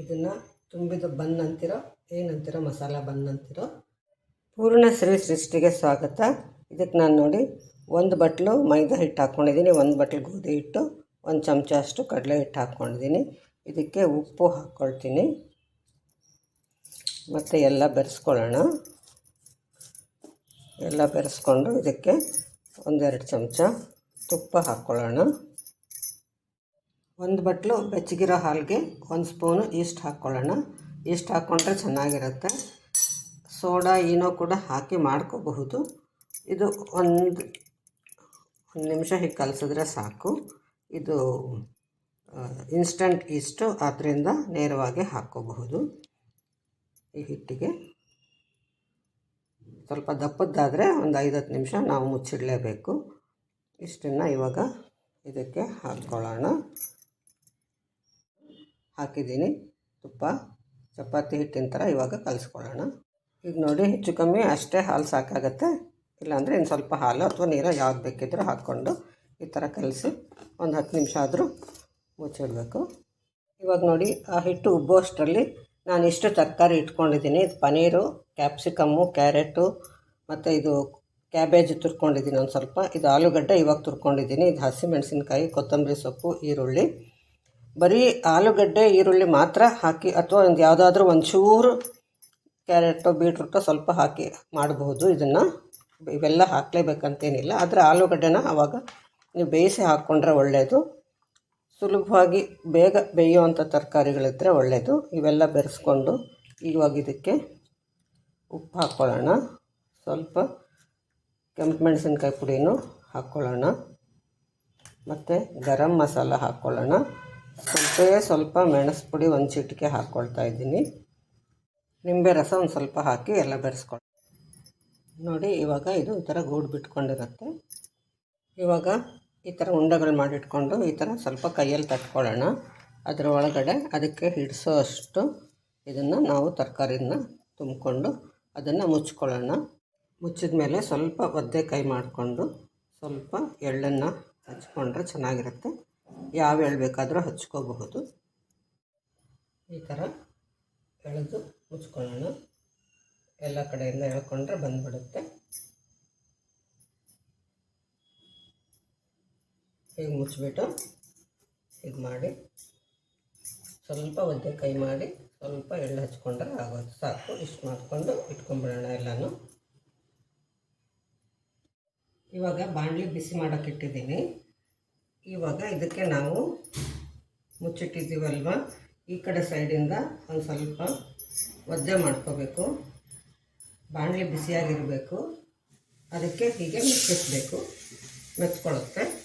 ಇದನ್ನು ತುಂಬಿದ ಬನ್ ಅಂತಿರೋ ಏನಂತಿರೋ ಮಸಾಲ ಬನ್ ಅಂತಿರೋ, ಪೂರ್ಣ ಶ್ರೀ ಸೃಷ್ಟಿಗೆ ಸ್ವಾಗತ. ಇದಕ್ಕೆ ನಾನು ನೋಡಿ ಒಂದು ಬಟ್ಲು ಮೈದಾ ಹಿಟ್ಟು ಹಾಕ್ಕೊಂಡಿದ್ದೀನಿ ಒಂದು ಬಟ್ಲು ಗೋಧಿ ಹಿಟ್ಟು, ಒಂದು ಚಮಚ ಅಷ್ಟು ಕಡಲೆ ಹಿಟ್ಟು ಹಾಕ್ಕೊಂಡಿದ್ದೀನಿ ಇದಕ್ಕೆ ಉಪ್ಪು ಹಾಕ್ಕೊಳ್ತೀನಿ ಮತ್ತು ಎಲ್ಲ ಬೆರೆಸ್ಕೊಳ್ಳೋಣ. ಎಲ್ಲ ಬೆರೆಸ್ಕೊಂಡು ಇದಕ್ಕೆ ಒಂದೆರಡು ಚಮಚ ತುಪ್ಪ ಹಾಕ್ಕೊಳ್ಳೋಣ ಒಂದು ಬಟ್ಲು ಬೆಚ್ಚಗಿರೋ ಹಾಲಿಗೆ ಒಂದು ಸ್ಪೂನು ಈಸ್ಟ್ ಹಾಕ್ಕೊಳ್ಳೋಣ. ಈಸ್ಟ್ ಹಾಕ್ಕೊಂಡ್ರೆ ಚೆನ್ನಾಗಿರುತ್ತೆ. ಸೋಡಾ ಏನೋ ಕೂಡ ಹಾಕಿ ಮಾಡ್ಕೋಬಹುದು. ಇದು ಒಂದು ಒಂದು ನಿಮಿಷ ಹೀಗೆ ಕಲಸಿದ್ರೆ ಸಾಕು. ಇದು ಇನ್ಸ್ಟಂಟ್ ಈಸ್ಟು ಆದ್ದರಿಂದ ನೇರವಾಗಿ ಹಾಕ್ಕೋಬಹುದು. ಈ ಹಿಟ್ಟಿಗೆ. ಸ್ವಲ್ಪ ದಪ್ಪದ್ದಾದರೆ ಒಂದು ಐದು ಹತ್ತು ನಿಮಿಷ ನಾವು ಮುಚ್ಚಿಡಲೇಬೇಕು. ಇಷ್ಟನ್ನು ಇವಾಗ ಇದಕ್ಕೆ ಹಾಕ್ಕೊಳ್ಳೋಣ. ಹಾಕಿದ್ದೀನಿ. ತುಪ್ಪ, ಚಪಾತಿ, ಹಿಟ್ಟಿನ ಥರ ಇವಾಗ ಕಲಿಸ್ಕೊಳ್ಳೋಣ. ಈಗ ನೋಡಿ, ಹೆಚ್ಚು ಕಮ್ಮಿ ಅಷ್ಟೇ ಹಾಲು ಸಾಕಾಗತ್ತೆ. ಇಲ್ಲಾಂದರೆ ಇನ್ನು ಸ್ವಲ್ಪ ಹಾಲು ಅಥವಾ ನೀರು ಯಾವ್ದು ಬೇಕಿದ್ರೂ ಹಾಕ್ಕೊಂಡು ಈ ಥರ ಕಲಸಿ ಒಂದು ಹತ್ತು ನಿಮಿಷ ಆದರೂ ಮುಚ್ಚಿಡಬೇಕು. ಇವಾಗ ನೋಡಿ, ಆ ಹಿಟ್ಟು ಉಬ್ಬುವಷ್ಟರಲ್ಲಿ ನಾನು ಇಷ್ಟು ತರಕಾರಿ ಇಟ್ಕೊಂಡಿದ್ದೀನಿ. ಇದು ಪನೀರು, ಕ್ಯಾಪ್ಸಿಕಮ್ಮು, ಕ್ಯಾರೆಟು ಮತ್ತು ಇದು ಕ್ಯಾಬೇಜ್ ತುರ್ಕೊಂಡಿದ್ದೀನಿ ಒಂದು ಸ್ವಲ್ಪ. ಇದು ಆಲೂಗಡ್ಡೆ ಇವಾಗ ತುರ್ಕೊಂಡಿದ್ದೀನಿ. ಇದು ಹಸಿಮೆಣಸಿನ್ಕಾಯಿ, ಕೊತ್ತಂಬರಿ ಸೊಪ್ಪು, ಈರುಳ್ಳಿ. ಬರೀ ಆಲೂಗಡ್ಡೆ, ಈರುಳ್ಳಿ ಮಾತ್ರ ಹಾಕಿ ಅಥವಾ ಒಂದು ಯಾವುದಾದ್ರೂ ಒಂಚೂರು ಕ್ಯಾರೆಟು, ಬೀಟ್ರೂಟು ಸ್ವಲ್ಪ ಹಾಕಿ ಮಾಡಬಹುದು ಇದನ್ನು. ಇವೆಲ್ಲ ಹಾಕಲೇಬೇಕಂತೇನಿಲ್ಲ. ಆದರೆ ಆಲೂಗಡ್ಡೆನ ಆವಾಗ ನೀವು ಬೇಯಿಸಿ ಹಾಕ್ಕೊಂಡ್ರೆ ಒಳ್ಳೆಯದು ಸುಲಭವಾಗಿ ಬೇಗ ಬೇಯುವಂಥ ತರಕಾರಿಗಳಿದ್ದರೆ ಒಳ್ಳೆಯದು ಇವೆಲ್ಲ ಬೆರೆಸ್ಕೊಂಡು ಇವಾಗ ಇದಕ್ಕೆ ಉಪ್ಪು ಹಾಕ್ಕೊಳ್ಳೋಣ ಸ್ವಲ್ಪ ಕೆಂಪು ಮೆಣಸಿನ್ಕಾಯಿ ಪುಡಿನೂ ಹಾಕ್ಕೊಳ್ಳೋಣ ಮತ್ತು ಗರಂ ಮಸಾಲ ಹಾಕ್ಕೊಳ್ಳೋಣ ಸ್ವಲ್ಪವೇ ಸ್ವಲ್ಪ ಮೆಣಸು ಪುಡಿ ಒಂದು ಚಿಟಿಕೆ ಹಾಕ್ಕೊಳ್ತಾ ಇದ್ದೀನಿ. ನಿಂಬೆ ರಸ ಒಂದು ಸ್ವಲ್ಪ ಹಾಕಿ ಎಲ್ಲ ಬೆರೆಸ್ಕೊಳ್ಳಿ ನೋಡಿ, ಇವಾಗ ಇದು ಈ ಥರ ಗೂಡು ಬಿಟ್ಕೊಂಡಿರುತ್ತೆ. ಇವಾಗ ಈ ಥರ ಉಂಡೆಗಳು ಮಾಡಿಟ್ಕೊಂಡು ಈ ಥರ ಸ್ವಲ್ಪ ಕೈಯಲ್ಲಿ ತಟ್ಕೊಳ್ಳೋಣ. ಅದರ ಒಳಗಡೆ ಅದಕ್ಕೆ ಹಿಡಿಸೋ ಅಷ್ಟು ಇದನ್ನು ನಾವು ತರಕಾರಿನ ತುಂಬಿಕೊಂಡು ಅದನ್ನು ಮುಚ್ಕೊಳ್ಳೋಣ. ಮುಚ್ಚಿದ ಮೇಲೆ ಸ್ವಲ್ಪ ಒದ್ದೆ ಕೈ ಮಾಡಿಕೊಂಡು ಸ್ವಲ್ಪ ಎಳ್ಳನ್ನು ಹಚ್ಕೊಂಡ್ರೆ ಚೆನ್ನಾಗಿರುತ್ತೆ. ಯಾವ ಎಳ್ಳು ಬೇಕಾದರೂ ಹಚ್ಕೋಬಹುದು. ಈ ಥರ ಎಳೆದು ಮುಚ್ಕೊಳ್ಳೋಣ. ಎಲ್ಲ ಕಡೆಯಿಂದ ಎಳ್ಕೊಂಡ್ರೆ ಬಂದ್ಬಿಡುತ್ತೆ. ಹೀಗೆ ಮುಚ್ಚಿಬಿಟ್ಟು ಇದು ಮಾಡಿ ಸ್ವಲ್ಪ ಒದ್ದೆ ಕೈ ಮಾಡಿ ಸ್ವಲ್ಪ ಎಳ್ಳು ಹಚ್ಕೊಂಡ್ರೆ ಆಗೋದು ಸಾಕು. ಇಷ್ಟು ಮಾಡಿಕೊಂಡು ಇಟ್ಕೊಂಡ್ಬಿಡೋಣ ಎಲ್ಲನೂ. ಇವಾಗ ಬಾಣಲಿ ಬಿಸಿ ಮಾಡೋಕೆ ಇಟ್ಟಿದ್ದೀನಿ. ಇವಾಗ ಇದಕ್ಕೆ ನಾವು ಮುಚ್ಚಿಟ್ಟಿದ್ದೀವಲ್ವ? ಈ ಕಡೆ ಸೈಡಿಂದ ಒಂದು ಸ್ವಲ್ಪ ಒದ್ದೆ ಮಾಡ್ಕೋಬೇಕು. ಬಾಣಲೆ ಬಿಸಿಯಾಗಿರಬೇಕು. ಅದಕ್ಕೆ ಹೀಗೆ ಮೆಚ್ಚಿಸಬೇಕು. ಮೆಚ್ಕೊಳ್ಳುತ್ತೆ.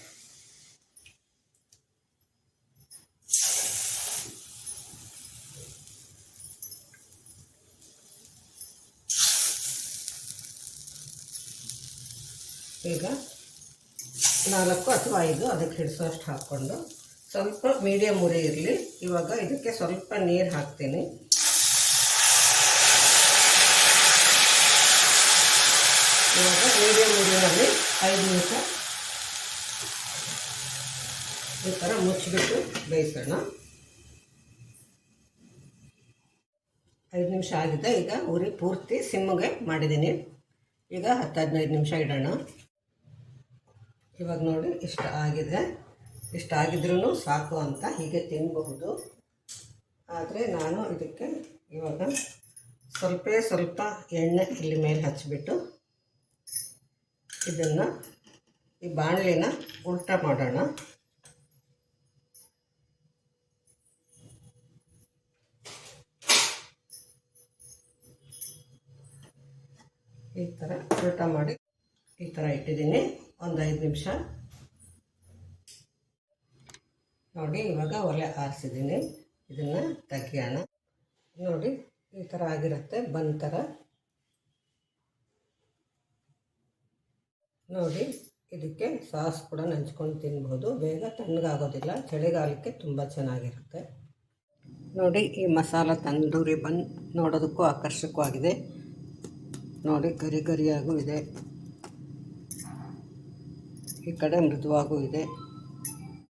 ಈಗ ನಾಲ್ಕು ಅಥವಾ ಐದು ಅದಕ್ಕೆ ಹಿಡಿಸೋಷ್ಟು ಹಾಕ್ಕೊಂಡು ಸ್ವಲ್ಪ ಮೀಡಿಯಮ್ ಉರಿ ಇರಲಿ. ಇವಾಗ ಇದಕ್ಕೆ ಸ್ವಲ್ಪ ನೀರು ಹಾಕ್ತೀನಿ. ಇವಾಗ ಮೀಡಿಯಮ್ ಉರಿನಲ್ಲಿ ಐದು ನಿಮಿಷ ಈ ಥರ ಮುಚ್ಚಿಬಿಟ್ಟು ಬೇಯಿಸೋಣ. ಐದು ನಿಮಿಷ ಆಗಿದೆ. ಈಗ ಉರಿ ಪೂರ್ತಿ ಸಿಮ್ಮಗೆ ಮಾಡಿದ್ದೀನಿ. ಈಗ ಹತ್ತು ಹದಿನೈದು ನಿಮಿಷ ಇಡೋಣ. ಇವಾಗ ನೋಡಿ, ಇಷ್ಟ ಆಗಿದೆ. ಇಷ್ಟ ಆಗಿದ್ರೂ ಸಾಕು ಅಂತ ಹೀಗೆ ತಿನ್ನಬಹುದು ಆದರೆ ನಾನು ಇದಕ್ಕೆ ಇವಾಗ ಸ್ವಲ್ಪ ಸ್ವಲ್ಪ ಎಣ್ಣೆ ಇಲ್ಲಿ ಮೇಲೆ ಹಚ್ಚಿಬಿಟ್ಟು ಇದನ್ನು ಈ ಬಾಣಲಿನ ಉಲ್ಟ ಮಾಡೋಣ. ಈ ಥರ ಉಲ್ಟ ಮಾಡಿ ಈ ಥರ ಇಟ್ಟಿದ್ದೀನಿ. ಒಂದು ಐದು ನಿಮಿಷ. ನೋಡಿ, ಇವಾಗ ಒಲೆ ಆರಿಸಿದ್ದೀನಿ. ಇದನ್ನು ತೆಗಿಯೋಣ. ನೋಡಿ, ಈ ಥರ ಆಗಿರುತ್ತೆ, ಬಂದ ಥರ ನೋಡಿ, ಇದಕ್ಕೆ ಸಾಸ್ ಕೂಡ ನೆಂಚ್ಕೊಂಡು ತಿನ್ಬೋದು. ಬೇಗ ತಣ್ಣಗಾಗೋದಿಲ್ಲ, ಚಳಿಗಾಲಕ್ಕೆ ತುಂಬ ಚೆನ್ನಾಗಿರುತ್ತೆ. ನೋಡಿ, ಈ ಮಸಾಲ ತಂದೂರಿ ಬಂದು ನೋಡೋದಕ್ಕೂ ಆಕರ್ಷಕವಾಗಿದೆ. ನೋಡಿ, ಗರಿ ಗರಿಯಾಗೂ ಇದೆ. ಈ ಕಡೆ ಮೃದುವಾಗೂ ಇದೆ